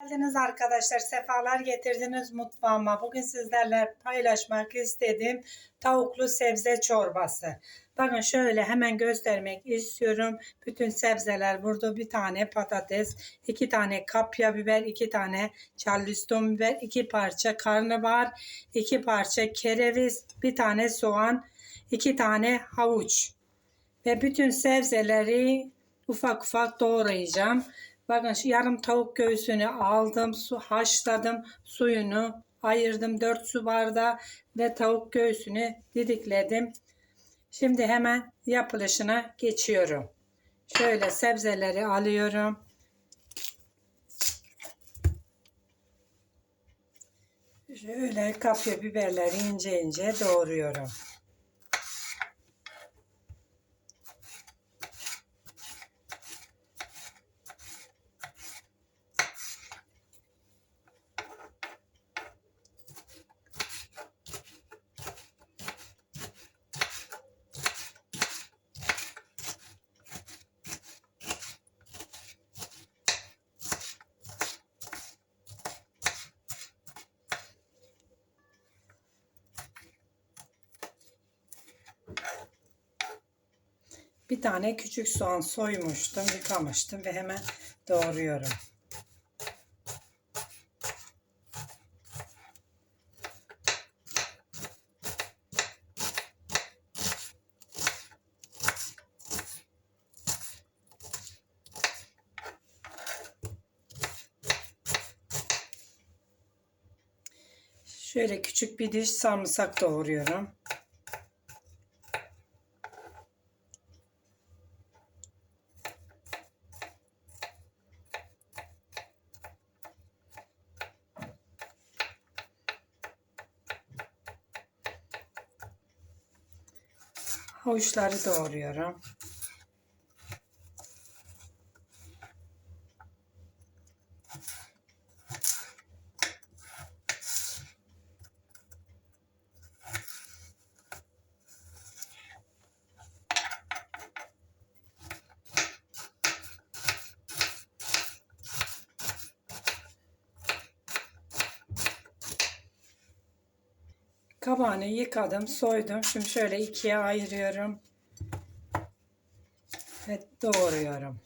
geldiniz arkadaşlar. Sefalar getirdiniz mutfağıma. Bugün sizlerle paylaşmak istediğim tavuklu sebze çorbası. Bakın şöyle hemen göstermek istiyorum. Bütün sebzeler burada bir tane patates, iki tane kapya biber, iki tane charleston biber, iki parça karnabahar, iki parça kereviz, bir tane soğan, iki tane havuç. Ve bütün sebzeleri ufak ufak doğrayacağım. Bakın yarım tavuk göğsünü aldım, su haşladım, suyunu ayırdım 4 su bardağı ve tavuk göğsünü didikledim. Şimdi hemen yapılışına geçiyorum. Şöyle sebzeleri alıyorum. Şöyle kapya biberleri ince ince doğruyorum. Bir tane küçük soğan soymuştum, yıkamıştım ve hemen doğruyorum. Şöyle küçük bir diş sarımsak doğruyorum. Havuçları doğruyorum. Kabağını yıkadım, soydum. Şimdi şöyle ikiye ayırıyorum. Ve doğruyorum.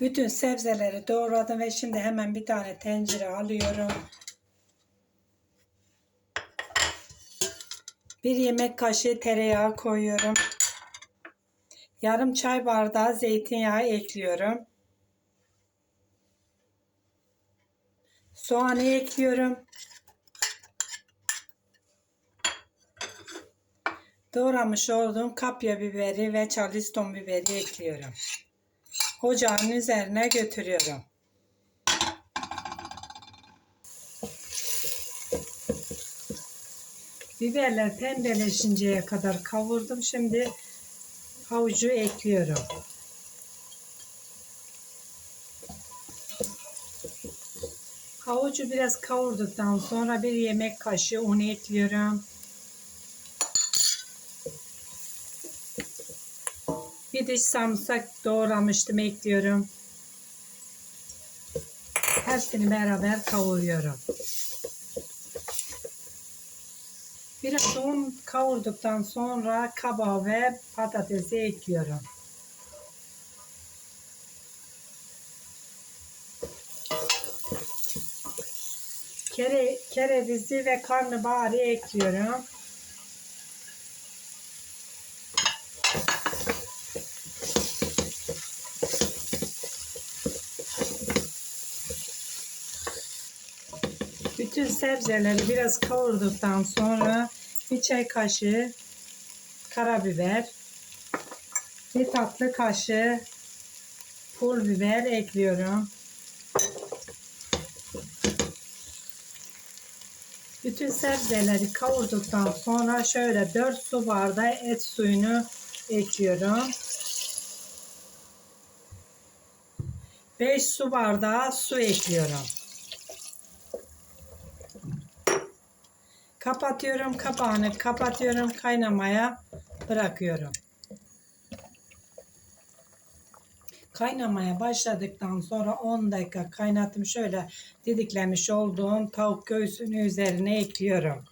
Bütün sebzeleri doğradım ve şimdi hemen bir tane tencere alıyorum. Bir yemek kaşığı tereyağı koyuyorum. Yarım çay bardağı zeytinyağı ekliyorum. Soğanı ekliyorum. Doğramış olduğum kapya biberi ve charleston biberi ekliyorum. Ocağın üzerine götürüyorum. Biberler pembeleşinceye kadar kavurdum. Şimdi havucu ekliyorum. Havucu biraz kavurduktan sonra bir yemek kaşığı un ekliyorum. Diş sarımsak doğramıştım ekliyorum. Hepsini beraber kavuruyorum. Biraz un kavurduktan sonra kabağı ve patatesi ekliyorum. kere, kerevizi ve karnabaharı ekliyorum. Bütün sebzeleri biraz kavurduktan sonra bir çay kaşığı karabiber, bir tatlı kaşığı pul biber ekliyorum. Bütün sebzeleri kavurduktan sonra şöyle 4 su bardağı et suyunu ekliyorum. 5 su bardağı su ekliyorum. Kapatıyorum kapağını, kapatıyorum kaynamaya bırakıyorum. Kaynamaya başladıktan sonra 10 dakika kaynattım. Şöyle didiklemiş olduğum tavuk göğsünü üzerine ekliyorum.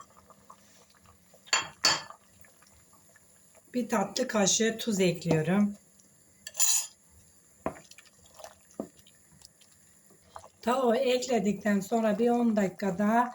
Bir tatlı kaşığı tuz ekliyorum. Tavuğu ekledikten sonra bir 10 dakika daha